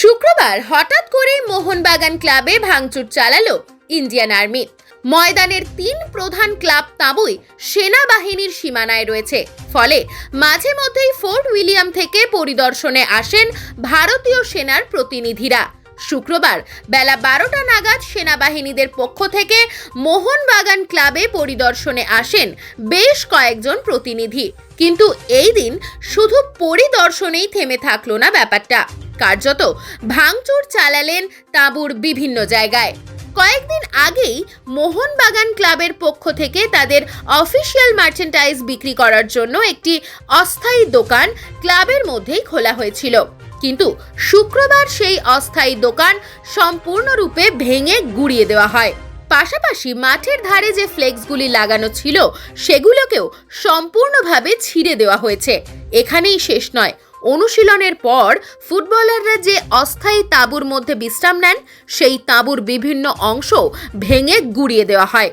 শুক্রবার হঠাৎ করেই মোহনবাগান ক্লাবে ভাঙচুর চালালো ইন্ডিয়ান আর্মি। ময়দানের তিন প্রধান ক্লাব তাঁবুই সেনাবাহিনীর সীমানায় রয়েছে। ফলে মাঝে মধ্যেই ফোর্ট উইলিয়াম থেকে পরিদর্শনে আসেন ভারতীয় সেনার প্রতিনিধিরা। শুক্রবার বেলা বারোটা নাগাদ সেনাবাহিনীদের পক্ষ থেকে মোহনবাগান ক্লাবে পরিদর্শনে আসেন বেশ কয়েকজন প্রতিনিধি। কিন্তু এই দিন শুধু পরিদর্শনেই থেমে থাকল না ব্যাপারটা। কার্যত ভাঙচুর চালালেন তাঁবুর বিভিন্ন জায়গায়। কয়েকদিন আগেই মোহনবাগান ক্লাবের পক্ষ থেকে তাদের অফিসিয়াল মার্চেন্টাইজ বিক্রি করার জন্য একটি অস্থায়ী দোকান ক্লাবের মধ্যেই খোলা হয়েছিল। কিন্তু শুক্রবার সেই অস্থায়ী দোকান সম্পূর্ণরূপে ভেঙে গুড়িয়ে দেওয়া হয়। পাশাপাশি মাঠের ধারে যে ফ্লেক্সগুলি লাগানো ছিল, সেগুলোকেও সম্পূর্ণভাবে ছিঁড়ে দেওয়া হয়েছে। এখানেই শেষ নয় অনুশীলনের পর ফুটবলাররা যে অস্থায়ী তাঁবুর মধ্যে বিশ্রাম নেন, সেই তাঁবুর বিভিন্ন অংশ ভেঙে গুড়িয়ে দেওয়া হয়।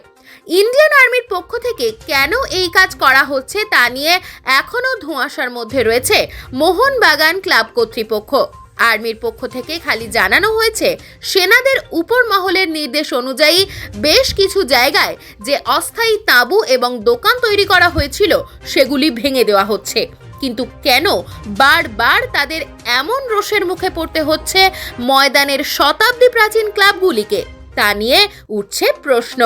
ইন্ডিয়ান আর্মির পক্ষ থেকে কেন এই কাজ করা হচ্ছে তা নিয়ে এখনও ধোঁয়াশার মধ্যে রয়েছে মোহনবাগান ক্লাব কর্তৃপক্ষ। আর্মির পক্ষ থেকে খালি জানানো হয়েছে, সেনাদের উপর মহলের নির্দেশ অনুযায়ী বেশ কিছু জায়গায় যে অস্থায়ী তাঁবু এবং দোকান তৈরি করা হয়েছিল, সেগুলি ভেঙে দেওয়া হচ্ছে। কিন্তু কেন বারবার তাদের এমন রোষের মুখে পড়তে হচ্ছে ময়দানের শতাব্দী প্রাচীন ক্লাবগুলিকে? তা নিয়ে উঠছে প্রশ্ন।